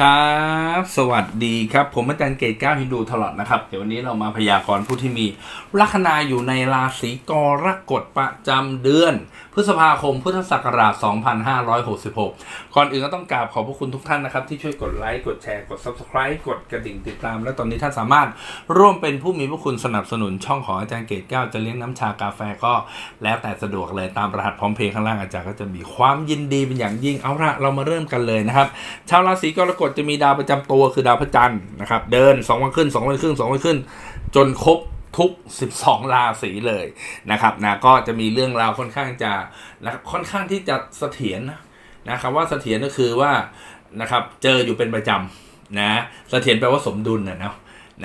ครับสวัสดีครับผมอาจารย์เกตก้าฮินดูตลอดนะครับ เดี๋ยววันนี้เรามาพยากรณ์ผู้ที่มีลัคนาอยู่ในราศีกรกฎประจำเดือน พฤษภาคมพุทธศักราช 2566 ก่อนอื่นก็ต้องกราบขอบพระคุณทุกท่านนะครับ ที่ช่วยกดไลค์กดแชร์กด Subscribe กดกระดิ่งติดตาม และตอนนี้ท่านสามารถร่วมเป็นผู้มีพระคุณสนับสนุนช่องของอาจารย์เกตก้าจะเลี้ยงน้ำชากาแฟก็แล้วแต่สะดวกเลยตามรหัสพร้อมเพย์ข้างล่างอาจารย์ก็จะมีความยินดีเป็นอย่างยิ่งเอาละเรามาเริ่มกันเลยนะครับชาวราศีกรกฎจะมีดาวประจำตัวคือดาวพระจันทร์นะครับ เดิน 2 วันขึ้น 2 วันขึ้น 2 วันขึ้น จนครบทุก 12 ราศีเลยนะครับนะก็จะมีเรื่องราวค่อนข้างจะนะค่อนข้างที่จะเสถียรนะนะครับว่าเสถียรก็คือว่านะครับเจออยู่เป็นประจำนะเสถียรแปลว่าสมดุลนะเนาะ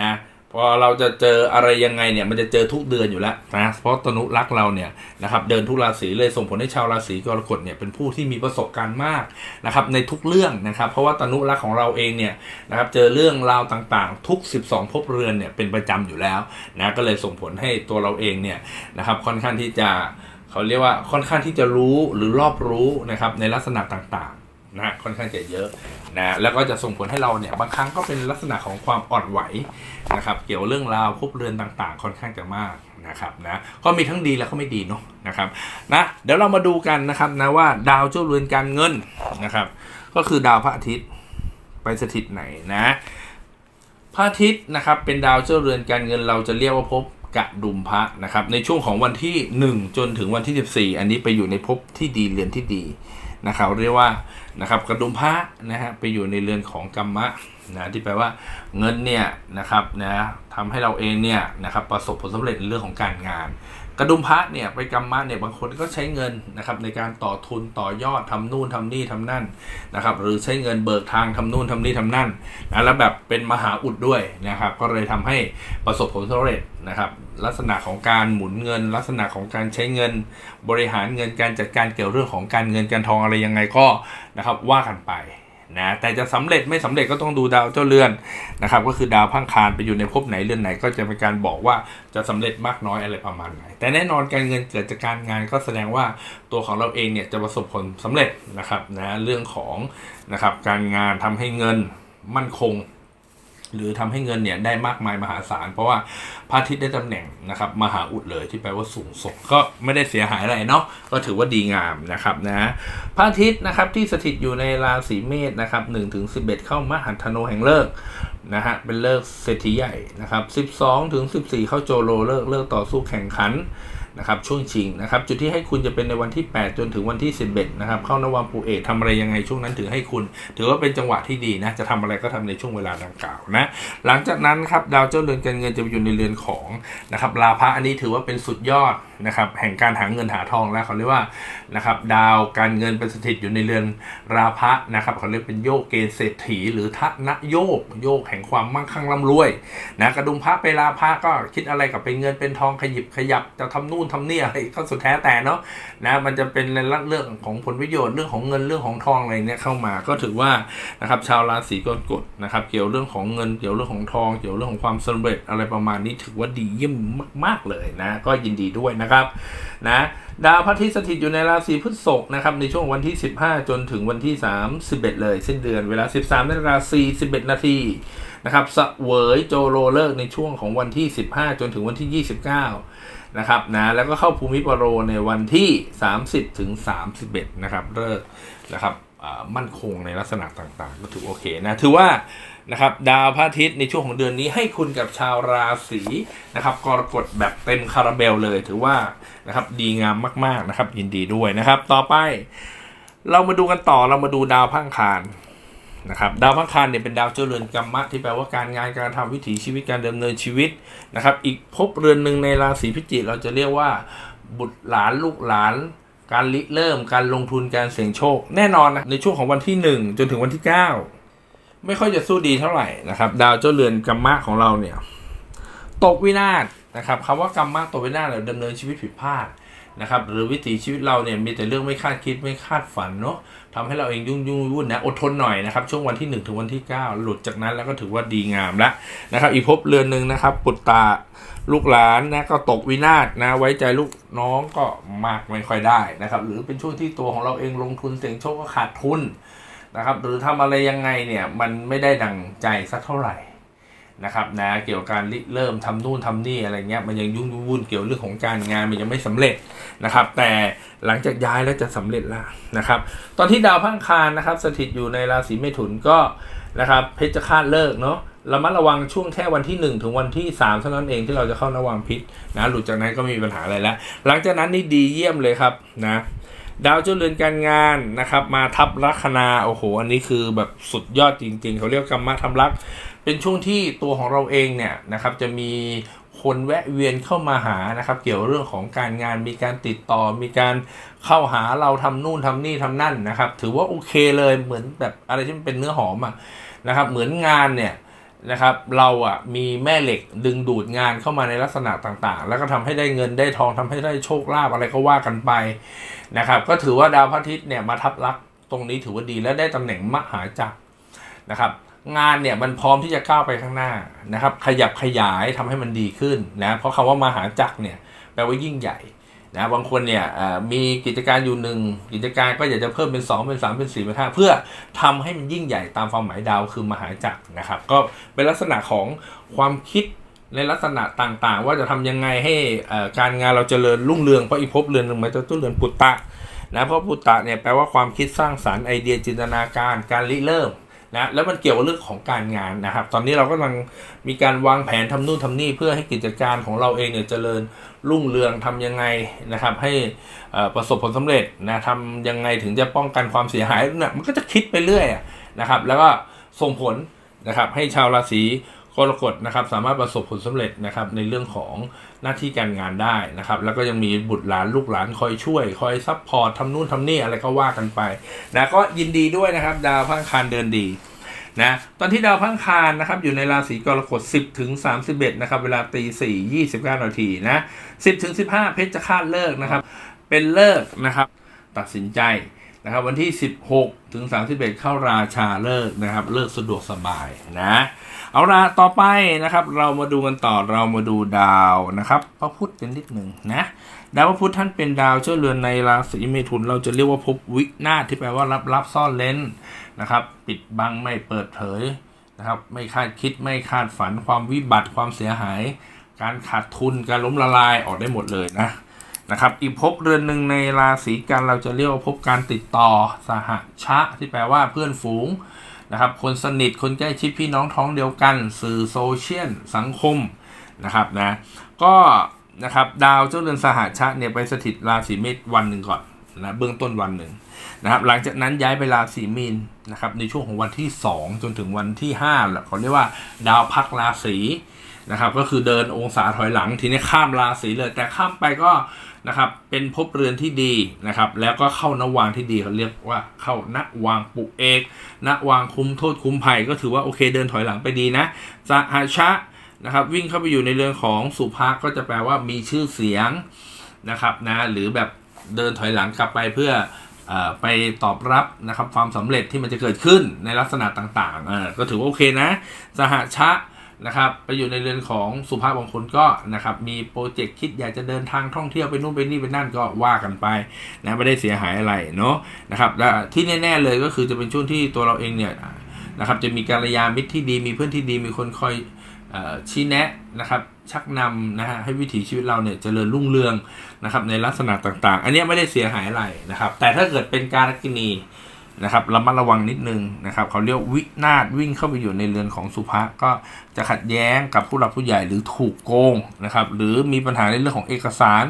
นะ พอเราจะเจออะไรยังไงเนี่ยมันจะเจอทุกเดือนอยู่แล้วนะเพราะตนุรักษ์เราเนี่ยนะครับเดินทุกราศีเลยส่งผลให้ชาวราศีกรกฎเนี่ยเป็นผู้ที่มีประสบการณ์มากนะครับในทุกเรื่องนะครับเพราะว่าตนุรักษ์ของเราเองเนี่ยนะครับเจอเรื่องราวต่างๆ ทุก 12 ภพเรือนเนี่ยเป็นประจำอยู่แล้วนะก็เลยส่งผลให้ตัวเราเองเนี่ยนะครับค่อนข้างที่จะเขาเรียกว่าค่อนข้างที่จะรู้หรือรอบรู้นะครับในลักษณะต่างๆ นะค่อนข้างจะเยอะนะแล้วก็จะส่งผลให้เราเนี่ยบางครั้งก็เป็นลักษณะของความอ่อนไหวนะครับเกี่ยวเรื่องราวภพเรือนต่างๆ ค่อนข้างจะมากนะครับนะก็มีทั้งดีและก็ไม่ดีเนาะนะครับนะเดี๋ยวเรามาดูกันนะครับนะว่าดาวเจ้าเรือนการเงินนะครับ ก็คือดาวพระอาทิตย์ไปสถิตไหนนะพระอาทิตย์นะครับเป็นดาวเจ้าเรือนการเงินเราจะเรียกว่าภพกระดุมพระนะครับในช่วงของวันที่ 1 จนถึงวันที่ 14 อันนี้ไปอยู่ในภพที่ดีเรือนที่ดีนะครับเรียกว่า นะครับกระดุมพระนะฮะไปอยู่ในเรือนของกรรมะนะที่แปลว่าเงินเนี่ยนะครับนะทำให้เราเองเนี่ยนะครับประสบผลสำเร็จในเรื่องของการงาน กระดุมพระเนี่ยไปกรรมะเนี่ยบางคนก็ใช้เงินนะครับในการต่อทุนต่อยอดทำนู่นทำนี่ทำนั่นนะครับหรือใช้เงินเบิกทางทำนู่นทำนี่ทำนั่นนะแล้วแบบเป็นมหาอุดด้วยนะครับก็เลยทำให้ประสบผลสำเร็จนะครับ ลักษณะของการหมุนเงิน ลักษณะของการใช้เงิน บริหารเงินการจัดการเกี่ยวเรื่องของการเงินการทองอะไรยังไงก็นะครับว่ากันไปนะแต่จะสำเร็จไม่สำเร็จก็ต้องดูดาวเจ้าเรือนนะครับก็คือดาวพังคารไปอยู่ในภพไหนเรือนไหน ก็จะเป็นการบอกว่าจะสำเร็จมากน้อยอะไรประมาณไหนแต่แน่นอนการเงินเกิดจากการงานก็แสดงว่าตัวของเราเองเนี่ยจะประสบผลสำเร็จนะครับนะเรื่องของนะครับการงานทำให้เงินมั่นคง หรือทำให้เงินเนี่ยได้มากมายมหาศาล เพราะว่าพระอาทิตย์ได้ตำแหน่งนะครับมหาอุดเลยที่แปลว่าสูงส่งก็ไม่ได้เสียหายอะไรเนาะก็ถือว่าดีงามนะครับนะพระอาทิตย์นะครับที่สถิตอยู่ในราศีเมษนะครับ1ถึง11เอ็ดเข้ามหันธโนแห่งเลิกนะฮะเป็นเลิกเศรษฐีใหญ่นะครับ12ถึง14เข้าโจโลเลิกเลิกต่อสู้แข่งขัน นะครับช่วงชิงนะครับจุดที่ให้คุณจะเป็นในวันที่ 8 จนถึงวันที่ 11นะครับเข้านวามปูเอกทำอะไรยังไงช่วงนั้นถือให้คุณ ถือว่าเป็นจังหวะที่ดีนะจะทำอะไรก็ทำในช่วงเวลาดังกล่าวนะหลังจากนั้นครับดาวเจ้าเรือนการเงินจะไปอยู่ในเรือนของนะครับลาภะอันนี้ถือว่าเป็นสุดยอด นะครับแห่งการหาเงินหาทองแล้วเขาเรียกว่านะครับดาวการเงินเป็นสถิตอยู่ในเรือนราภะนะครับเขาเรียกเป็นโยกเกณฑ์เศรษฐีหรือทะนะโยกโยกแห่งความมั่งคั่งร่ำรวยนะกระดุมพระไปลาภะก็คิดอะไรกับเป็นเงินเป็นทองขยิบขยับจะทำนู่นทำนี่อะไรก็สุดแท้แต่เนาะนะมันจะเป็นในเรื่องของผลประโยชน์เรื่องของเงินเรื่องของทองอะไรเนี่ยเข้ามาก็ถือว่านะครับชาวราศีกรกฎนะครับเกี่ยวเรื่องของเงินเกี่ยวเรื่องของทอง เกี่ยวเรื่องของความสำเร็จอะไรประมาณนี้ถือว่าดีเยี่ยมมาก ๆเลยนะก็ยินดีด้วยนะครับนะดาวพระอาทิตย์สถิตอยู่ในราศีพฤษภนะครับในช่วงวันที่ 15 จนถึงวันที่ 31 เลยสิ้นเดือนเวลา 13นาฬิกา41นาทีนะครับสเสวยโจโรเลิกในช่วงของวันที่ 15 จนถึงวันที่ 29นะครับนะแล้วก็เข้าภูมิปโรในวันที่ 30 ถึง 31 นะครับเลิก นะครับมั่นคงในลักษณะต่างๆ ก็ถือโอเคนะถือว่านะครับดาวพระอาทิตย์ในช่วงของเดือนนี้ให้คุณกับชาวราศีนะครับกรกฎแบบเต็มคาราเบลเลย ถือว่านะครับดีงามมากๆนะครับ ยินดีด้วยนะครับ ต่อไป เรามาดูกันต่อเรามาดูดาวพังคารนะครับดาวพังคารเนี่ยเป็นดาวเจรือนกรรมะที่แปลว่าการงานการทำวิถีชีวิตการดำเนินชีวิตนะครับ อีกภพเรือนหนึ่งในราศีพิจิกเราจะเรียกว่าบุตรหลานลูกหลาน การริเริ่มการลงทุนการเสี่ยงโชค แน่นอนนะในช่วงของวันที่ 1 จนถึงวันที่ 9 ไม่ค่อยจะสู้ดีเท่าไหร่นะครับ ดาวเจ้าเรือนกรรมะของเราเนี่ยตกวินาศนะครับคำว่ากรรมะตกวินาศเราดำเนินชีวิตผิดพลาด นะครับหรือวิถีชีวิตเราเนี่ยมีแต่เรื่องไม่คาดคิดไม่คาดฝันเนาะทำให้เราเองยุ่งยุ่งวุ่นนะอดทนหน่อยนะครับช่วงวันที่ 1 ถึงวันที่ 9 หลุดจากนั้นแล้วก็ถือว่าดีงามแล้วนะครับอีกภพเรือนหนึ่งนะครับปุตตาลูกหลานนะก็ตกวินาศนะไว้ใจลูกน้องก็มากไม่ค่อยได้นะครับหรือเป็นช่วงที่ตัวของเราเองลงทุนเสี่ยงโชคก็ขาดทุนนะครับหรือทำอะไรยังไงเนี่ยมันไม่ได้ดังใจสักเท่าไหร่ นะครับนะเกี่ยวกับการเริ่มทำนู่นทำนี่อะไรเงี้ยมันยังยุ่งวุ่นเกี่ยวเรื่องของการงานมันยังไม่สำเร็จนะครับ แต่หลังจากย้ายแล้วจะสำเร็จแล้วนะครับ ตอนที่ดาวพังคารนะครับ สถิตอยู่ในราศีเมถุนก็นะครับเพชรฆาตเลิกเนาะระมัดระวังช่วงแค่วันที่ 1 ถึงวันที่3เท่านั้นเองที่เราจะเข้าระวังพิษนะหลุดจากนั้นก็ไม่มีปัญหาอะไรแล้ว หลังจากนั้นนี่ดีเยี่ยมเลยครับนะดาวเจ้าเรือนการงานนะครับ มาทับลัคนาโอ้โห อันนี้คือแบบสุดยอดจริง ๆ เขาเรียกกรรมะทำลัก เป็นช่วงที่ตัวของเราเองเนี่ยนะครับจะมีคนแวะเวียนเข้ามาหานะครับ เกี่ยวเรื่องของการงานมีการติดต่อ มีการเข้าหาเราทำนู่นทำนี่ทำนั่นนะครับ ถือว่าโอเคเลยเหมือนแบบอะไรที่มันเป็นเนื้อหอมอะนะครับ เหมือนงานเนี่ยนะครับ เราอะมีแม่เหล็กดึงดูดงานเข้ามาในลักษณะต่างๆ แล้วก็ทำให้ได้เงินได้ทองทำให้ได้โชคลาภอะไรก็ว่ากันไปนะครับ ก็ถือว่าดาวพระอาทิตย์เนี่ยมาทับลักตรงนี้ถือว่าดีและได้ตำแหน่งมหาจักรนะครับ งานเนี่ยมันพร้อมที่จะก้าวไปข้างหน้านะครับ ขยับขยายทำให้มันดีขึ้นนะเพราะคำว่ามหาจักรเนี่ยแปลว่ายิ่งใหญ่นะบางคนเนี่ยมีกิจการอยู่หนึ่งกิจการก็อยากจะเพิ่มเป็น 2 เป็น 3 เป็น4เป็น5เพื่อทำให้มันยิ่งใหญ่ตามความหมายดาวคือมหาจักรนะครับ ก็เป็นลักษณะของความคิดในลักษณะต่างๆ ว่าจะทำยังไงให้การงานเราเจริญรุ่งเรืองเพราะอีภพเรือนหนึ่งมันจะต้องเรือนปุตตะนะเพราะปุตตะเนี่ยแปลว่าความคิดสร้างสารรค์ไอเดียจินตนาการการริเริ่ม นะแล้วมันเกี่ยวกับเรื่องของการงานนะครับ ตอนนี้เรากำลังมีการวางแผนทำนู่นทำนี่เพื่อให้กิจการของเราเองเนี่ยเจริญรุ่งเรืองทำยังไงนะครับ ให้ประสบผลสำเร็จนะทำยังไงถึงจะป้องกันความเสียหายเนี่ยมันก็จะคิดไปเรื่อยนะครับ แล้วก็ส่งผลนะครับให้ชาวราศี กรกฎนะครับสามารถประสบผลสำเร็จนะครับในเรื่องของหน้าที่การงานได้นะครับ แล้วก็ยังมีบุตรหลานลูกหลานคอยช่วย คอยซัพพอร์ตทำนู่นทำนี่อะไรก็ว่ากันไปนะก็ยินดีด้วยนะครับ ดาวพังคารเดินดีนะตอนที่ดาวพังคารนะครับอยู่ในราศีกรกฎ 10ถึง31นะครับเวลาตี4 29นาทีนะ10ถึง15 เพชรจะคาดเลิกนะครับ เป็นเลิกนะครับ ตัดสินใจนะครับวันที่ 16ถึง31 เข้าราชาเลิกนะครับ เลิกสะดวกสบายนะ เอาละต่อไปนะครับ เรามาดูกันต่อเรามาดูดาวนะครับพระพุธเป็นนิดหนึ่งนะดาวพระพุธท่านเป็นดาวเจ้าเรือนในราศีเมถุน เราจะเรียกว่าภพวินาศที่แปลว่าลับลับซ่อนเล้นนะครับ ปิดบังไม่เปิดเผยนะครับ ไม่คาดคิดไม่คาดฝันความวิบัติความเสียหาย การขาดทุนการล้มละลายออกได้หมดเลยนะนะครับ อีกภพเรือนหนึ่งในราศีกันเราจะเรียกว่าภพการติดต่อสหชะ ที่แปลว่าเพื่อนฝูง นะครับคนสนิทคนใกล้ชิดพี่น้องท้องเดียวกัน สื่อโซเชียลสังคมนะครับนะก็นะครับดาวเจ้าเรือนสหชะเนี่ยไปสถิตราศีเมษวันหนึ่งก่อนนะเบื้องต้นวันหนึ่งนะครับหลังจากนั้นย้ายไปราศีมีนนะครับในช่วงของวันที่ 2 จนถึงวันที่5แหละเขาเรียกว่าดาวพักราศีนะครับก็คือเดินองศาถอยหลังทีนี้ข้ามราศีเลย แต่ข้ามไปก็ นะครับเป็นภพเรือนที่ดีนะครับแล้วก็เข้านวางที่ดีเขาเรียกว่าเข้านวางปุเอกนวางคุ้มโทษคุ้มภัยก็ถือว่าโอเคเดินถอยหลังไปดีนะสหชะนะครับวิ่งเข้าไปอยู่ในเรือนของสุภาก็จะแปลว่ามีชื่อเสียงนะครับนะหรือแบบเดินถอยหลังกลับไปเพื่อไปตอบรับนะครับความสำเร็จที่มันจะเกิดขึ้นในลักษณะต่างๆก็ถือว่าโอเคนะ สหชะ นะครับไปอยู่ในเรือนของสุภาพบางคนก็นะครับมีโปรเจกต์คิดอยากจะเดินทางท่องเที่ยวไปนู่นไปนี่ไปนั่นก็ว่ากันไปนะไม่ได้เสียหายอะไรเนาะนะครับและที่แน่ๆเลยก็คือจะเป็นช่วงที่ตัวเราเองเนี่ยนะครับจะมีการยามิตรที่ดีมีเพื่อนที่ดีมีคนคอยอชี้แนะนะครับชักนำนะฮะให้วิถีชีวิตเราเนี่ยเจริญรุ่งเรืองนะครับในลักษณะต่างๆ อันนี้ไม่ได้เสียหายอะไรนะครับ แต่ถ้าเกิดเป็นการกินี นะครับระมัดระวังนิดนึงนะครับเขาเรียกวินาศวิ่งเข้าไปอยู่ในเรือนของสุภะก็จะขัดแย้งกับผู้หลักผู้ใหญ่หรือถูกโกงนะครับหรือมีปัญหาในเรื่องของเอกสาร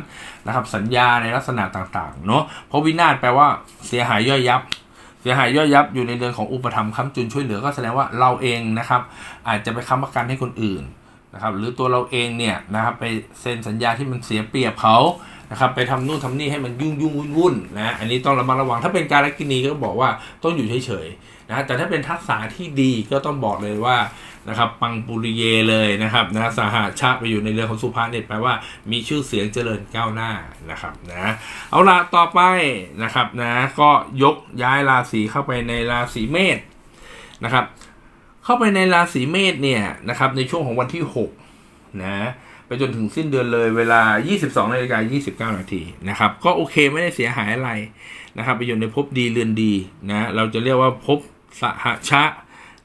นะครับสัญญาในลักษณะต่างๆเนาะเพราะวินาศแปลว่าเสียหายย่อยยับ เสียหายย่อยยับอยู่ในเรือนของอุปถัมค้ำจุนช่วยเหลือก็แสดงว่าเราเองนะครับอาจจะไปค้ำประกันให้คนอื่นนะครับหรือตัวเราเองเนี่ยนะครับไปเซ็นสัญญาที่มันเสียเปรียบเขา นะครับไปทำนู่นทำนี่ให้มันยุ่งยุ่งวุ่นวุ่นนะอันนี้ต้องระมัดระวังถ้าเป็นการกินีก็บอกว่าต้องอยู่เฉยๆนะแต่ถ้าเป็นทักษะที่ดีก็ต้องบอกเลยว่านะครับปังปุริเยเลยนะครับนะสหาชาติไปอยู่ในเรือของสุภาเนี่ยแปลว่ามีชื่อเสียงเจริญก้าวหน้านะครับนะเอาละต่อไปนะครับนะก็ยกย้ายราศีเข้าไปในราศีเมษนะครับ เข้าไปในราศีเมษเนี่ยนะครับในช่วงของวันที่6นะ ไปจนถึงสิ้นเดือนเลยเวลา 22นาฬิกา29 นาทีนะครับ ก็โอเคไม่ได้เสียหายอะไรนะครับ ไปอยู่ในภพดีเรือนดีนะเราจะเรียกว่าภพสหชะ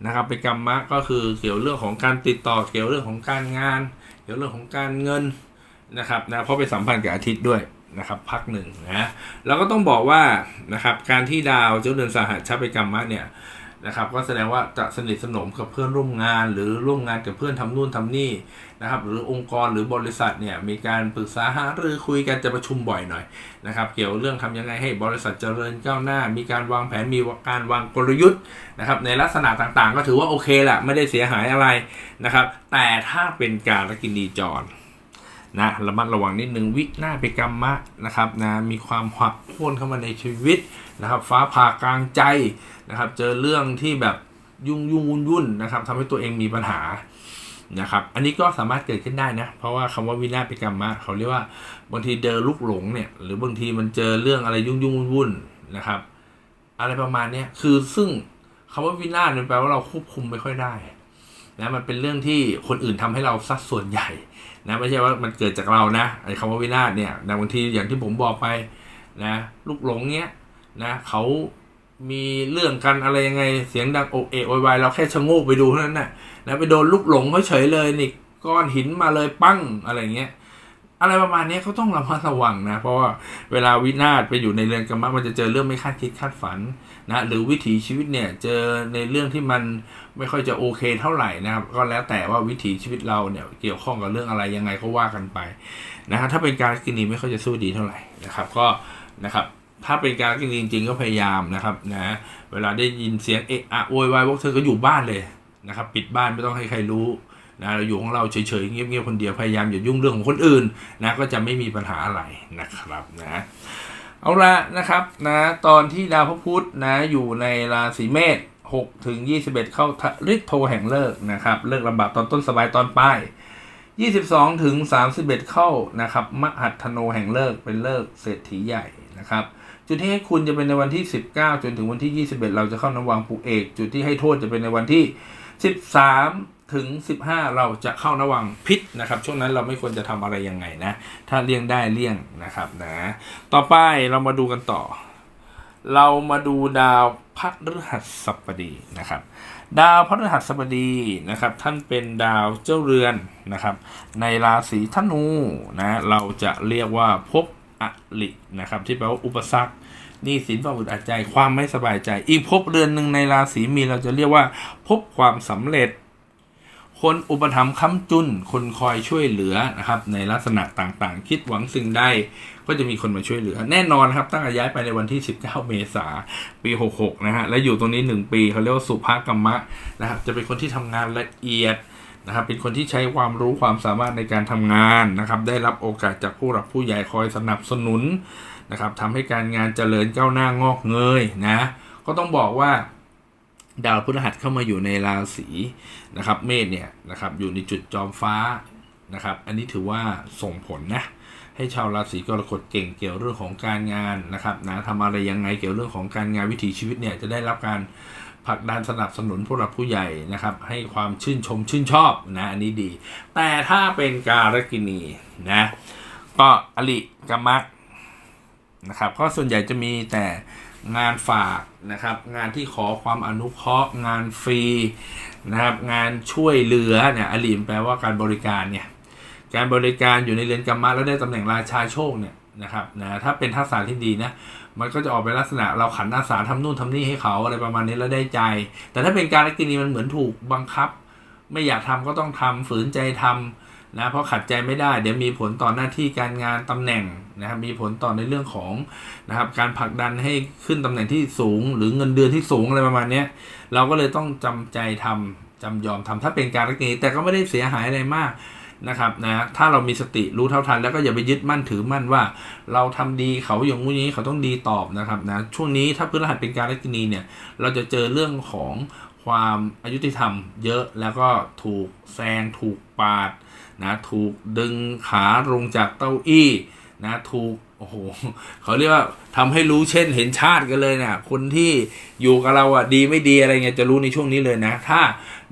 นะครับเป็นกรรมะก็คือเกี่ยวเรื่องของการติดต่อเกี่ยวเรื่องของการงาน เกี่ยวเรื่องของการเงินนะครับนะเพราะไปสัมพันธ์กับอาทิตย์ด้วยนะครับพักหนึ่งนะแล้วก็ต้องบอกว่านะครับการที่ดาวเจ้าเดือนสหชะเป็นกรรมะเนี่ย นะครับก็แสดงว่าจะสนิทสนมกับเพื่อนร่วมงาน หรือร่วมงานกับเพื่อนทำนู่นทำนี่นะครับหรือองค์กรหรือบริษัทเนี่ยมีการปรึกษาหารือคุยกันจะประชุมบ่อยหน่อยนะครับเกี่ยวเรื่องทำยังไงให้บริษัทเจริญก้าวหน้า มีการวางแผนมีการวางกลยุทธ์นะครับในลักษณะต่างๆ ก็ถือว่าโอเคแหละไม่ได้เสียหายอะไรนะครับแต่ถ้าเป็นการกินดีจรนะระมัดระวังนิดนึงวิหน้าไปกรรมะนะครับนะมีความหักโค่นเข้ามาในชีวิตนะครับฟ้าผ่ากลางใจ นะครับ เจอเรื่องที่แบบยุ่งยุ่งวุ่นวุ่นนะครับทำให้ตัวเองมีปัญหานะครับ อันนี้ก็สามารถเกิดขึ้นได้นะ เพราะว่าคำว่าวินาศไปกรรมะเขาเรียกว่าบางทีเจอลูกหลงเนี่ย หรือบางทีมันเจอเรื่องอะไรยุ่งยุ่งวุ่นวุ่นนะครับ อะไรประมาณเนี้ยคือซึ่งคำว่าวินาศมันแปลว่าเราควบคุมไม่ค่อยได้นะมันเป็นเรื่องที่คนอื่นทำให้เราสัดส่วนใหญ่นะไม่ใช่ว่ามันเกิดจากเรานะไอ้คำว่าวินาศเนี่ยนะบางทีอย่างที่ผมบอกไปนะลูกหลงเนี้ยนะเขา มีเรื่องกันอะไรยังไงเสียงดังโอเอโอยวายเราแค่ชะโงกไปดูเท่านั้นนะนะไปโดนลูกหลงเฉยเลยนี่ก้อนหินมาเลยปั้งอะไรเงี้ยอะไรประมาณนี้เขาต้องระมัดระวังนะ เพราะว่าเวลาวินาศไปอยู่ในเรือนกรรมะมันจะเจอเรื่องไม่คาดคิดคาดฝันนะหรือวิถีชีวิตเนี่ยเจอในเรื่องที่มันไม่ค่อยจะโอเคเท่าไหร่นะครับก็แล้วแต่ว่าวิถีชีวิตเราเนี่ยเกี่ยวข้องกับเรื่องอะไรยังไงก็ว่ากันไปนะครับถ้าเป็นการกินนีไม่ค่อยจะสู้ดีเท่าไหร่นะครับ ก็นะครับ ถ้าเป็นการกินจริง ๆ ก็พยายามนะครับนะเวลาได้ยินเสียงเอะอะโวยวายพวกเธอก็อยู่บ้านเลยนะครับ ปิดบ้านไม่ต้องให้ใครรู้นะเราอยู่ของเราเฉยๆเงียบๆคนเดียวพยายามอย่ายุ่งเรื่องของคนอื่นนะก็จะไม่มีปัญหาอะไรนะครับนะเอาละนะครับนะตอนที่ดาวพระพุธนะอยู่ในราศีเมษ6ถึง21 เข้าฤทธิ์โทแห่งเลิกนะครับเลิกลำบากตอนต้นสบายตอนปลาย22ถึง31 เข้านะครับมหัตถโนแห่งเลิกเป็นเลิกเศรษฐีใหญ่นะครับ จุดที่ให้คุณจะเป็นในวันที่ 19 จนถึงวันที่ 21 เราจะเข้านวังปุกเอก จุดที่ให้โทษจะเป็นในวันที่ 13 ถึง 15 เราจะเข้านวังพิษนะครับ ช่วงนั้นเราไม่ควรจะทำอะไรยังไงนะ ถ้าเลี่ยงได้เลี่ยงนะครับนะ ต่อไปเรามาดูกันต่อ เรามาดูดาวพฤหัสบดีนะครับ ดาวพฤหัสบดีนะครับ ท่านเป็นดาวเจ้าเรือนนะครับ ในราศีธนูนะเราจะเรียกว่าภพ อลินะครับ ที่แปลว่าอุปสรรคนี่สินความอึดอัดใจความไม่สบายใจ อีกภพเรือนหนึ่งในราศีมีเราจะเรียกว่าภพความสำเร็จ คนอุปถัมภ์ค้ำจุน คนคอยช่วยเหลือนะครับ ในลักษณะต่างๆ คิดหวังสิ่งใดก็จะมีคนมาช่วยเหลือ แน่นอนครับ ตั้งแต่ย้ายไปในวันที่ 19 เมษาปี 66 นะฮะและอยู่ตรงนี้ 1 ปีเขาเรียกว่าสุภกรรมะนะครับจะเป็นคนที่ทำงานละเอียด นะครับเป็นคนที่ใช้ความรู้ความสามารถในการทำงานนะครับ ได้รับโอกาสจากผู้หลักผู้ใหญ่คอยสนับสนุนนะครับทำให้การงานเจริญก้าวหน้างอกเงยนะก็ต้องบอกว่าดาวพฤหัสเข้ามาอยู่ในราศีนะครับ เมษเนี่ยนะครับอยู่ในจุดจอมฟ้านะครับ อันนี้ถือว่าส่งผลนะให้ชาวราศีกรกฎเก่งเกี่ยวเรื่องของการงานนะครับนะทำอะไรยังไงเกี่ยวเรื่องของการงานวิถีชีวิตเนี่ยจะได้รับการ ผลักดันสนับสนุนผู้หลักผู้ใหญ่นะครับ ให้ความชื่นชมชื่นชอบนะอันนี้ดี แต่ถ้าเป็นการกินีนะก็อลิกรรมะนะครับก็ส่วนใหญ่จะมีแต่งานฝากนะครับ งานที่ขอความอนุเคราะห์ งานฟรีนะครับงานช่วยเหลือเนี่ยอลิมแปลว่าการบริการเนี่ยการบริการอยู่ในเรือนกรรมะแล้วได้ตำแหน่งราชาโชคเนี่ยนะครับนะถ้าเป็นทักษะที่ดีนะ มันก็จะออกเป็นลักษณะเราขันอาสาทำนู่นทำนี่ให้เขาอะไรประมาณนี้แล้วได้ใจ แต่ถ้าเป็นการลักกินีมันเหมือนถูกบังคับ ไม่อยากทำก็ต้องทำฝืนใจทำนะเพราะขัดใจไม่ได้ เดี๋ยวมีผลต่อหน้าที่การงานตำแหน่งนะครับมีผลต่อในเรื่องของนะครับการผลักดันให้ขึ้นตำแหน่งที่สูง หรือเงินเดือนที่สูงอะไรประมาณนี้เราก็เลยต้องจำใจทำจำยอมทำถ้าเป็นการลักกินีแต่ก็ไม่ได้เสียหายอะไรมาก นะครับนะถ้าเรามีสติรู้เท่าทัน แล้วก็อย่าไปยึดมั่นถือมั่นว่า เราทำดีเขาอย่างงู้นี้เขาต้องดีตอบนะครับนะช่วงนี้ถ้าพฤหัสเป็นการลักนีเนี่ยเราจะเจอเรื่องของความอายุติธรรมเยอะแล้วก็ถูกแซงถูกปาดนะถูกดึงขาลงจากเต้าอี้นะถูกโอ้โหเขาเรียกว่าทำให้รู้เช่นเห็นชาติกันเลยเนี่ยคนที่อยู่กับเราอะดีไม่ดีอะไรเงี้ยจะรู้ในช่วงนี้เลยนะ ถ้า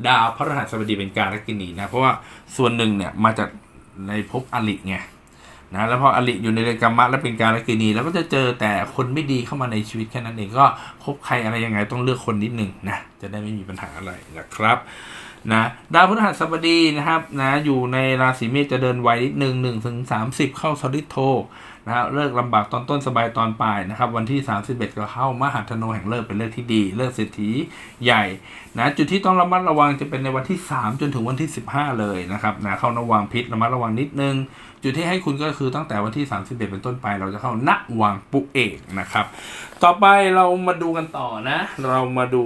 ดาวพระรหัสบดีเป็นการลักนีนะ เพราะว่าส่วนหนึ่งเนี่ยมาจากในภพอลิไงนะแล้วพออลิอยู่ในเรือนกรรมะและเป็นการลกินีแล้วก็จะเจอแต่คนไม่ดีเข้ามาในชีวิตแค่นั้นเองก็คบใครอะไรยังไงต้องเลือกคนนิดนึงนะจะได้ไม่มีปัญหาอะไรนะครับ นะดาวพฤหัสบดีนะครับนะอยู่ในราศีเมษจะเดินไวนิดหนึ่งหนึ่งถึงสามสิบเข้าสริโทนะครับเลิกลำบากตอนต้นสบายตอนปลายนะครับ วันที่ 31 ก็เข้ามหัธโนแห่งเลิกเป็นเลิกที่ดีเลิกเศรษฐีใหญ่นะจุดที่ต้องระมัดระวังจะเป็นในวันที่ 3 จนถึงวันที่ 15 เลยนะครับนะเข้าระวังพิษระมัดระวังนิดนึง จุดที่ให้คุณก็คือตั้งแต่วันที่ 31 เป็นต้นไป เราจะเข้านักวังปุเอกนะครับ ต่อไปเรามาดูกันต่อนะ เรามาดู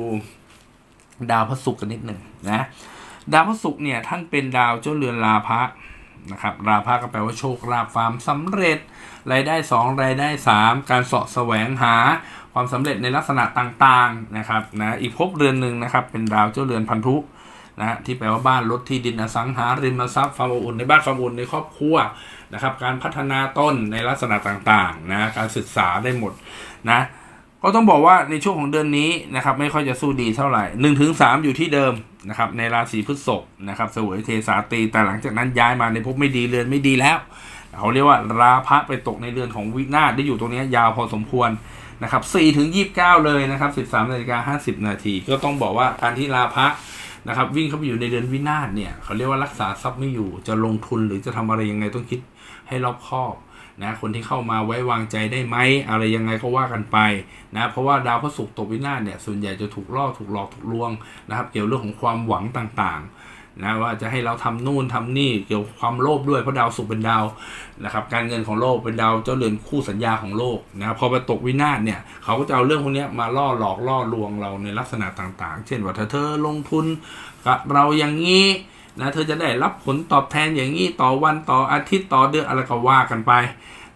ดาวพระศุกร์กันนิดหนึ่งนะดาวพระศุกร์เนี่ยท่านเป็นดาวเจ้าเรือนลาภะนะครับลาภะก็แปลว่าโชคลาภความสำเร็จ รายได้ 2 รายได้ 3 การเสาะแสวงหาความสำเร็จในลักษณะต่างๆนะครับนะอีกภพเรือนหนึ่งนะครับเป็นดาวเจ้าเรือนพันธุนะที่แปลว่าบ้านรถที่ดินอสังหาริมทรัพย์ความอบอุ่นในบ้านความอบอุ่นในครอบครัวนะครับการพัฒนาต้นในลักษณะต่างๆนะการศึกษาได้หมดนะ ก็ต้องบอกว่าในช่วงของเดือนนี้นะครับไม่ค่อยจะสู้ดีเท่าไหร่1นถึงสอยู่ที่เดิมนะครับในราศีพฤษภนะครับเสวยเทสาตีแต่หลังจากนั้นย้ายมาในภพไม่ดีเรือนไม่ดีแล้วเขาเรียกว่าราพะไปตกในเรือนของวินาศได้อยู่ตรงนี้ยาวพอสมควรนะครับ4ถึง 29 เลยนะครับ 13นาฬิกา50 นาที ก็ต้องบอกว่าการที่ราพะนะครับวิ่งเข้าไปอยู่ในเรือนวินาศเนี่ยเขาเรียกว่ารักษาทรัพย์ไม่อยู่จะลงทุนหรือจะทำอะไรยังไงต้องคิดให้รอบคอบ นะคนที่เข้ามาไว้วางใจได้ไหมอะไรยังไงก็ว่ากันไปนะเพราะว่าดาวพระศุกร์ตกวินาศเนี่ยส่วนใหญ่จะถูกล่อถูกหลอกถูกลวงนะครับเกี่ยวเรื่องของความหวังต่างๆนะว่าจะให้เราทำนู่นทำนี่เกี่ยวกับความโลภด้วยเพราะดาวศุกร์เป็นดาวนะครับการเงินของโลกเป็นดาวเจ้าเรือนคู่สัญญาของโลกนะพอไปตกวินาศเนี่ยเขาก็จะเอาเรื่องพวกนี้มาล่อหลอกล่อลวงเราในลักษณะต่าง ๆ เช่นว่าถ้าเธอลงทุนกับเราอย่างนี้ นะเธอจะได้รับผลตอบแทนอย่างนี้ต่อวันต่ออาทิตย์ต่อเดือนอะไรก็ว่ากันไป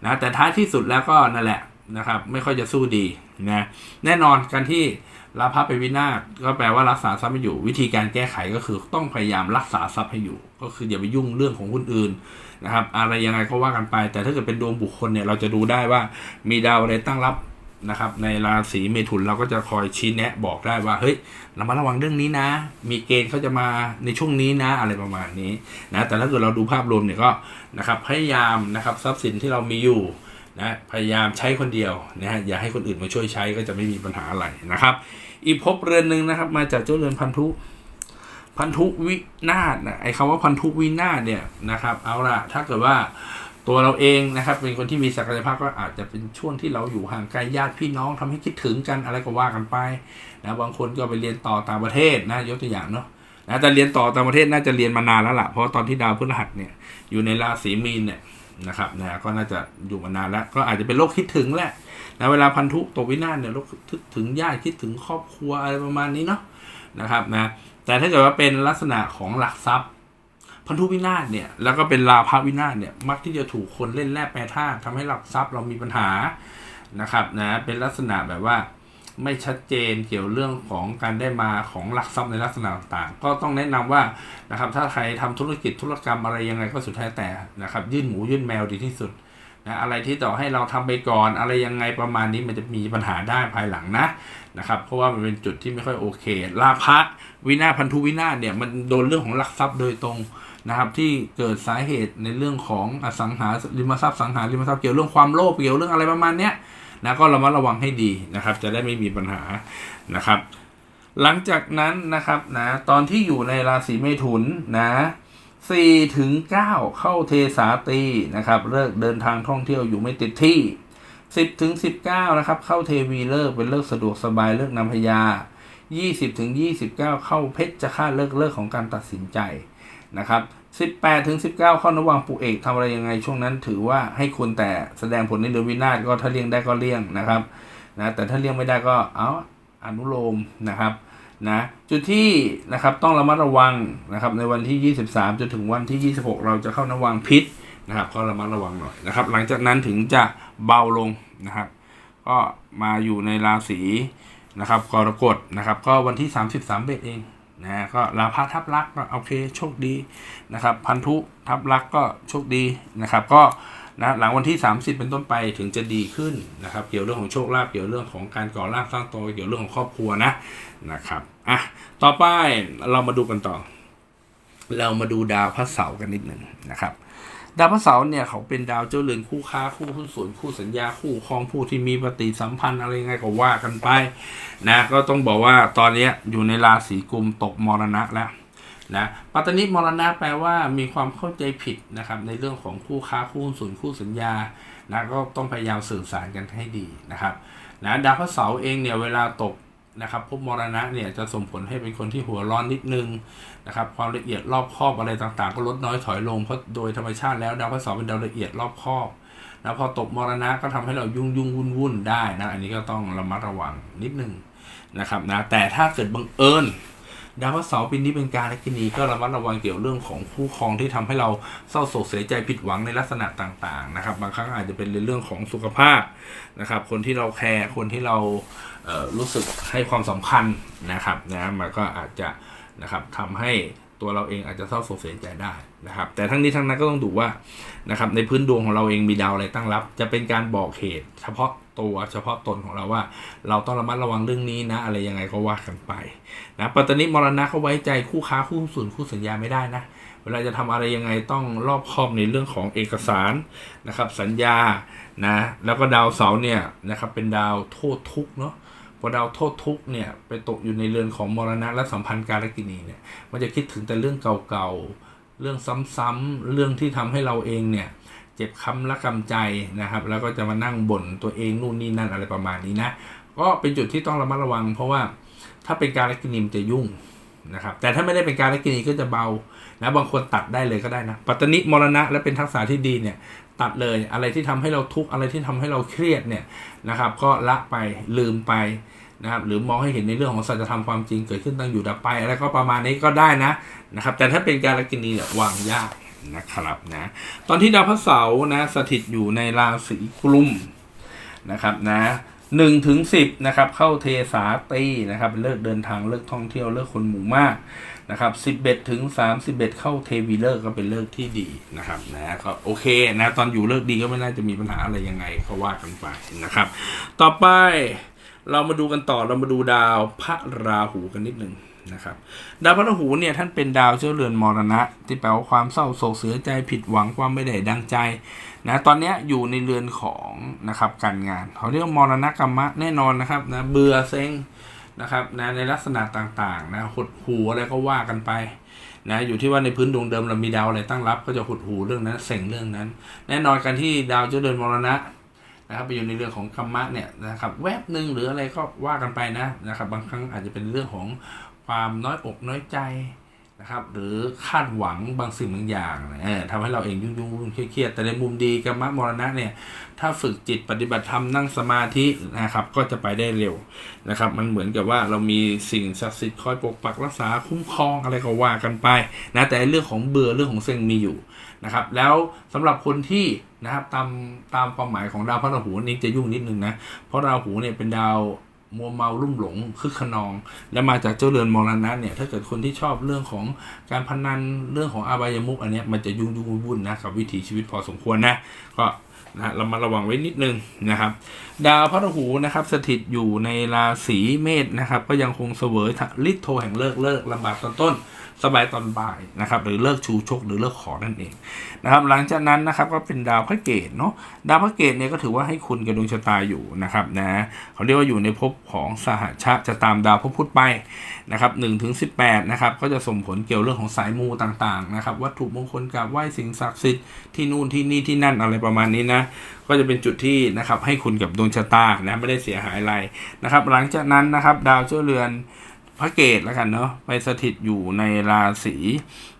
นะแต่ท้ายที่สุดแล้วก็นั่นแหละนะครับ ไม่ค่อยจะสู้ดีนะแน่นอนการที่ลาภะไปวินาศก็แปลว่ารักษาทรัพย์ไม่อยู่ วิธีการแก้ไขก็คือต้องพยายามรักษาทรัพย์ให้อยู่ ก็คืออย่าไปยุ่งเรื่องของคนอื่นนะครับ อะไรยังไงก็ว่ากันไป แต่ถ้าเกิดเป็นดวงบุคคลเนี่ยเราจะดูได้ว่ามีดาวอะไรตั้งรับ นะครับในราศีเมถุนเราก็จะคอยชี้แนะบอกได้ว่าเฮ้ยเรามาระวังเรื่องนี้นะ มีเกณฑ์เขาจะมาในช่วงนี้นะอะไรประมาณนี้นะแต่ถ้าเกิดเราดูภาพรวมเนี่ยก็นะครับพยายามนะครับทรัพย์สินที่เรามีอยู่นะพยายามใช้คนเดียวนะฮะอย่าให้คนอื่นมาช่วยใช้ก็จะไม่มีปัญหาอะไรนะครับ อีกภพเรือนหนึ่งนะครับ มาจากเจ้าเรือนพันธุพันธุวินาศนะไอ้คำว่าพันธุวินาศเนี่ยนะครับ เอาละถ้าเกิดว่า ตัวเราเองนะครับ เป็นคนที่มีศักยภาพก็อาจจะเป็นช่วงที่เราอยู่ห่างไกลญาติพี่น้องทำให้คิดถึงกันอะไรก็ว่ากันไปนะบางคนก็ไปเรียนต่อต่างประเทศนะยกตัวอย่างเนาะนะแต่เรียนต่อต่างประเทศน่าจะเรียนมานานแล้วล่ะเพราะตอนที่ดาวพฤหัสเนี่ยอยู่ในราศีมีนเนี่ยนะครับนะก็น่าจะอยู่มานานแล้ว ก็อาจจะเป็นโรคคิดถึงแหละนะเวลาพันธุตกวินาศเนี่ยโรคคิดถึงญาติคิดถึงครอบครัวอะไรประมาณนี้เนาะนะครับนะแต่ถ้าเกิดว่าเป็นลักษณะของหลักทรัพย์ พันธุวินาศเนี่ยแล้วก็เป็นลาภวินาศเนี่ยมักที่จะถูกคนเล่นแร่แปรธาตุทำให้หลักทรัพย์เรามีปัญหานะครับนะเป็นลักษณะแบบว่าไม่ชัดเจนเกี่ยวเรื่องของการได้มาของหลักทรัพย์ในลักษณะต่างๆ ก็ต้องแนะนำว่านะครับถ้าใครทำธุรกิจธุรกรรมอะไรยังไงก็สุดแท้แต่นะครับยื่นหมูยื่นแมวดีที่สุดนะอะไรที่ต่อให้เราทำไปก่อนอะไรยังไงประมาณนี้มันจะมีปัญหาได้ภายหลังนะนะครับเพราะว่ามันเป็นจุดที่ไม่ค่อยโอเคลาภะวินาศพันธุวินาศเนี่ยมันโดนเรื่องของหลักทรัพย์โดยตรง นะครับที่เกิดสาเหตุในเรื่องของอสังหาริมทรัพย์สังหาริมทรัพย์เกี่ยวเรื่องความโลภเกี่ยวเรื่องอะไรประมาณเนี้ยนะก็ระมัดระวังให้ดีนะครับ จะได้ไม่มีปัญหานะครับ หลังจากนั้นนะครับนะตอนที่อยู่ในราศีเมถุนนะสี่ถึงเก้าเข้าเทสาตีนะครับเลิกเดินทางท่องเที่ยวอยู่ไม่ติดที่สิบถึงสิบเก้านะครับ เข้าเทวีเลิกเป็นเลิกสะดวกสบายเลิกนำพยายี่สิบถึงยี่สิบเก้าเข้าเพชรจะค่าเลิกเลิกของการตัดสินใจ นะครับ18ถึง19เข้านวังปุเอกทำอะไรยังไงช่วงนั้น ถือว่าให้คุณแต่แสดงผลในเดือนวินาศก็ถ้าเลี่ยงได้ก็เลี่ยงนะครับนะแต่ถ้าเลี่ยงไม่ได้ก็เอาอนุโลมนะครับนะจุดที่นะครับต้องระมัดระวังนะครับในวันที่ 23 จนถึงวันที่ 26 เราจะเข้านวังพิษนะครับก็ระมัดระวังหน่อยนะครับ หลังจากนั้นถึงจะเบาลงนะครับ ก็มาอยู่ในราศีนะครับกรกฎนะครับ ก็วันที่ 33เบ็ดเอง นะก็ลาภะทับลักก็โอเคโชคดีนะครับ พันธุทับลักก็โชคดีนะครับ ก็นะหลังวันที่ 30 เป็นต้นไปถึงจะดีขึ้นนะครับ เกี่ยวเรื่องของโชคลาภเกี่ยวเรื่องของการก่อร่างสร้างตัวเกี่ยวเรื่องของครอบครัวนะนะครับอะต่อไปเรามาดูกันต่อ เรามาดูดาวพระเสาร์กันนิดหนึ่งนะครับ ดาวพระเสาร์เนี่ยเขาเป็นดาวเจ้าเรือนคู่ค้าคู่หุ้นส่วนคู่สัญญาคู่ครองผู้ที่มีปฏิสัมพันธ์อะไรไงก็ว่ากันไปนะก็ต้องบอกว่าตอนนี้อยู่ในราศีกุมตกมรณะแล้วนะปัตตนิมรณะแปลว่ามีความเข้าใจผิดนะครับในเรื่องของคู่ค้าคู่หุ้นส่วนคู่สัญญานะก็ต้องพยายามสื่อสารกันให้ดีนะครับนะดาวพระเสาร์เองเนี่ยเวลาตก นะครับพบมรณะเนี่ยจะส่งผลให้เป็นคนที่หัวร้อนนิดนึงนะครับความละเอียดรอบคอบอะไรต่างๆ ก็ลดน้อยถอยลงเพราะโดยธรรมชาติแล้วดาวพฤหัสเป็นดาวละเอียดรอบคอบนะพอตกมรณะก็ทำให้เรายุ่งยุ่งวุ่นวุ่นได้นะอันนี้ก็ต้องระมัดระวังนิดนึงนะครับนะแต่ถ้าเกิดบังเอิญดาวพฤหัสปีนี้เป็นการลักินีก็ระมัดระวังเกี่ยวเรื่องของคู่ครองที่ทำให้เราเศร้าโศกเสียใจผิดหวังในลักษณะต่างๆนะครับบางครั้งอาจจะเป็นเรื่องของสุขภาพนะครับคนที่เราแคร์คนที่เรา รู้สึกให้ความสำคัญนะครับนะมันก็อาจจะนะครับทำให้ตัวเราเองอาจจะเศร้าโศกเสียใจได้นะครับ แต่ทั้งนี้ทั้งนั้นก็ต้องดูว่านะครับในพื้นดวงของเราเองมีดาวอะไรตั้งรับ จะเป็นการบอกเหตุ เฉพาะตัวเฉพาะตนของเราว่า เราต้องระมัดระวังเรื่องนี้นะ อะไรยังไงก็ว่ากันไปนะปัตตานิมรณะเขาไว้ใจคู่ค้าคู่ส่วนคู่สัญญาไม่ได้นะเวลาจะทำอะไรยังไงต้องรอบคอบในเรื่องของเอกสารนะครับ สัญญานะแล้วก็ดาวเสาเนี่ยนะครับเป็นดาวโทษทุกเนาะ พอดาวโทษทุกเนี่ยไปตกอยู่ในเรือนของมรณะและสัมพันธ์การกินีเนี่ย มันจะคิดถึงแต่เรื่องเก่าๆ เรื่องซ้ำๆเรื่องที่ทำให้เราเองเนี่ย เจ็บคำละกำใจนะครับ แล้วก็จะมานั่งบ่นตัวเองนู่นนี่นั่นอะไรประมาณนี้นะ ก็เป็นจุดที่ต้องระมัดระวัง เพราะว่าถ้าเป็นการกินีมันจะยุ่งนะครับ แต่ถ้าไม่ได้เป็นการกินีก็จะเบานะบางคนตัดได้เลยก็ได้นะ ปัตตนิมรณะและเป็นทักษะที่ดีเนี่ย ตัดเลยอะไรที่ทำให้เราทุกข์อะไรที่ทำให้เราเครียดเนี่ยนะครับ ก็ละไปลืมไปนะครับหรือมองให้เห็นในเรื่องของสัจธรรมความจริงเกิดขึ้นตั้งอยู่ดับไปอะไรก็ประมาณนี้ก็ได้นะนะครับ แต่ถ้าเป็นการกินีเนี่ยวางยากนะครับนะตอนที่ดาวพระเสาร์นะสถิตอยู่ในราศีกุมนะครับนะหนึ่งถึงสิบนะครับเข้าเทสาตีนะครับเลิกเดินทางเลิกท่องเที่ยวเลิกคนหมู่มาก นะครับ11ถึง31 เข้าเทวีเลิกษ์ก็เป็นเลิกที่ดีนะครับนะก็โอเคนะตอนอยู่เลิกดีก็ไม่น่าจะมีปัญหาอะไรยังไงก็ว่ากันไปนะครับ ต่อไปเรามาดูกันต่อเรามาดูดาวพระราหูกันนิดหนึ่งนะครับดาวพระราหูเนี่ยท่านเป็นดาวเจ้าเรือนมรณะ ที่แปลว่าความเศร้าโศกเสียใจผิดหวังความไม่ได้ดังใจนะตอนนี้อยู่ในเรือนของนะครับการงานเขาเรียกมรณะกรรมะแน่นอนนะครับนะเบื่อเซ็ง นะครับนะในลักษณะต่างๆนะหดหูอะไรก็ว่ากันไปนะอยู่ที่ว่าในพื้นดวงเดิมเรามีดาวอะไรตั้งรับ ก็จะหดหูเรื่องนั้นเสงเรื่องนั้น แน่นอนการที่ดาวเจ้าเดินมรณะนะครับไปอยู่ในเรื่องของกรรมะเนี่ยนะครับแวบหนึ่งหรืออะไรก็ว่ากันไปนะนะครับบางครั้งอาจจะเป็นเรื่องของความน้อยอกน้อยใจ นะครับ หรือคาดหวังบางสิ่งบางอย่างเออทำให้เราเองยุ่งยุ่งๆเครียดๆแต่ในมุมดีกรรมมรณะเนี่ย ถ้าฝึกจิตปฏิบัติธรรมนั่งสมาธินะครับ ก็จะไปได้เร็วนะครับ มันเหมือนกับว่าเรามีสิ่งศักดิ์สิทธิ์คอยปกปักรักษาคุ้มครองอะไรก็ว่ากันไปนะแต่เรื่องของเบื่อเรื่องของเซ็งมีอยู่นะครับ แล้วสำหรับคนที่นะครับตามตามความหมายของดาวพระราหูนี่จะยุ่งนิดนึงนะเพราะราหูเนี่ยเป็นดาว มัวเมาลุ่มหลงคึกขนอง และมาจากเจ้าเรือนมรณะเนี่ยถ้าเกิดคนที่ชอบเรื่องของการพนันเรื่องของอาบายมุกอันเนี้ยมันจะยุ่งยุ่งวุ่นนะกับวิถีชีวิตพอสมควรนะก็นะเรามาระวังไว้นิดนึงนะครับ ดาวพระราหูนะครับ สถิตอยู่ในราศีเมษนะครับ ก็ยังคงเสวยฤทธิ์โทแห่งเลิกเลิกลำบากตอนต้น สบายตอนบ่ายนะครับหรือเลิกชูชกหรือเลิกขอนั่นเองนะครับหลังจากนั้นนะครับก็เป็นดาวพระเกตเนาะดาวพระเกตเนี่ยก็ถือว่าให้คุณกับดวงชะตาอยู่นะครับนะเขาเรียกว่าอยู่ในภพของสหชะจะตามดาวพระพุธไปนะครับหนึ่งถึงสิบแปดนะครับก็จะส่งผลเกี่ยวเรื่องของสายมูต่างๆนะครับวัตถุมงคลกราบไหว้สิ่งศักดิ์สิทธิ์ที่นู่นที่นี่ที่นั่นอะไรประมาณนี้นะก็จะเป็นจุดที่นะครับให้คุณกับดวงชะตานะไม่ได้เสียหายอะไรนะครับหลังจากนั้นนะครับดาวเจ้าเรือน พระเกตแล้วกันเนาะไปสถิตอยู่ในราศี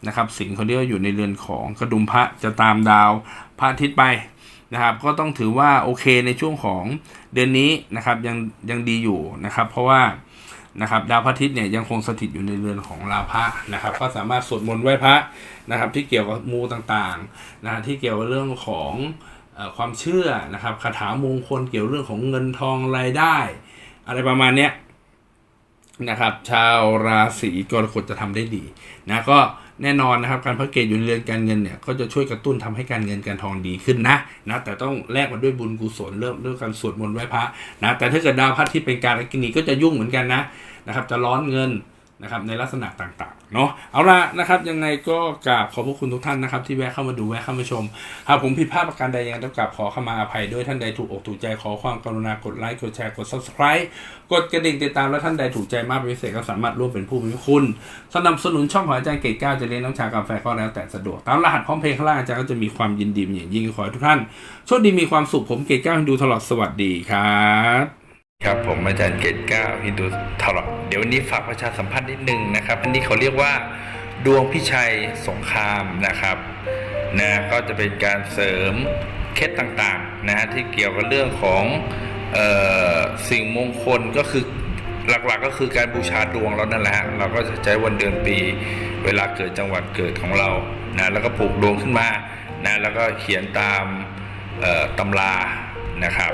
นะครับ สิงห์เขาเรียกว่าอยู่ในเรือนของกระดุมพระจะตามดาวพระอาทิตย์ไปนะครับ ก็ต้องถือว่าโอเคในช่วงของเดือนนี้นะครับยังยังดีอยู่นะครับ เพราะว่านะครับดาวพระอาทิตย์เนี่ยยังคงสถิตอยู่ในเรือนของราพะนะครับ ก็สามารถสวดมนต์ไหว้พระนะครับ ที่เกี่ยวกับมูต่างๆนะที่เกี่ยวกับเรื่องของอความเชื่อนะครับคาถามงคลเกี่ยวเรื่องของเงินทองรายได้ อะไรประมาณเนี้ย นะครับ ชาวราศีกรกฎจะทำได้ดีนะก็แน่นอนนะครับการพักเกตอยู่ในเรือนการเงินเนี่ยก็จะช่วยกระตุ้นทำให้การเงินการทองดีขึ้นนะนะแต่ต้องแลกมาด้วยบุญกุศลเริ่มด้วยการสวดมนต์ไหว้พระนะแต่ถ้าเกิดดาวพัดที่เป็นการกินีก็จะยุ่งเหมือนกันนะนะครับจะร้อนเงิน นะครับในลักษณะต่างๆเนาะเอาละนะครับยังไงก็กราบขอบพระคุณทุกท่านนะครับที่แวะเข้ามาดูแวะเข้ามาชม หากผมผิดพลาดประการใดยังไงต้องกราบขอเข้ามาอภัยด้วยท่านใดถูกอกถูกใจขอความกรุณากดไลค์กดแชร์กด subscribe กดกระดิ่งติดตามและท่านใดถูกใจมากเป็นพิเศษก็สามารถร่วมเป็นผู้มีคุณสนับสนุนช่องของอาจารย์เกตก้าวจะเรียนน้องชากาแฟก็แล้วแต่สะดวกตามรหัสพร้อมเพย์ข้างล่างอาจารย์ก็จะมีความยินดีอย่างยิ่งขอให้ทุกท่านโชคดีมีความสุขผมเกตก้าวให้ดูตลอดสวัสดีครับ ครับผมอาจารย์เกตก้าฮินดูทลอเดี๋ยววันนี้ฝากประชาสัมพันธ์นิดนึงนะครับ อันนี้เขาเรียกว่าดวงพิชัยสงครามนะครับนะก็จะเป็นการเสริมเคล็ดต่างๆนะฮะที่เกี่ยวกับเรื่องของออสิ่งมงคลก็คือหลักๆก็คือการบูชาดวงเรานั่นแหละฮะเราก็จะใช้วันเดือนปี เวลาเกิดจังหวัดเกิดของเรานะแล้วก็ปลูกดวงขึ้นมานะแล้วก็เขียนตามตำรานะครับ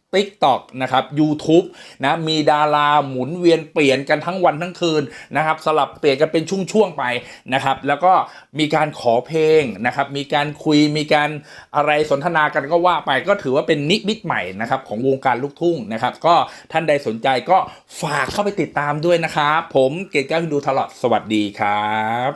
TikTok นะครับ YouTube นะมีดาราหมุนเวียนเปลี่ยนกันทั้งวันทั้งคืนนะครับสลับเปลี่ยนกันเป็นช่วงๆไปนะครับแล้วก็มีการขอเพลงนะครับมีการคุยมีการอะไรสนทนากันก็ว่าไปก็ถือว่าเป็นนิมิตใหม่นะครับของวงการลูกทุ่งนะครับก็ท่านใดสนใจก็ฝากเข้าไปติดตามด้วยนะครับผมเกตก้วฮินดูตลอดสวัสดีครับ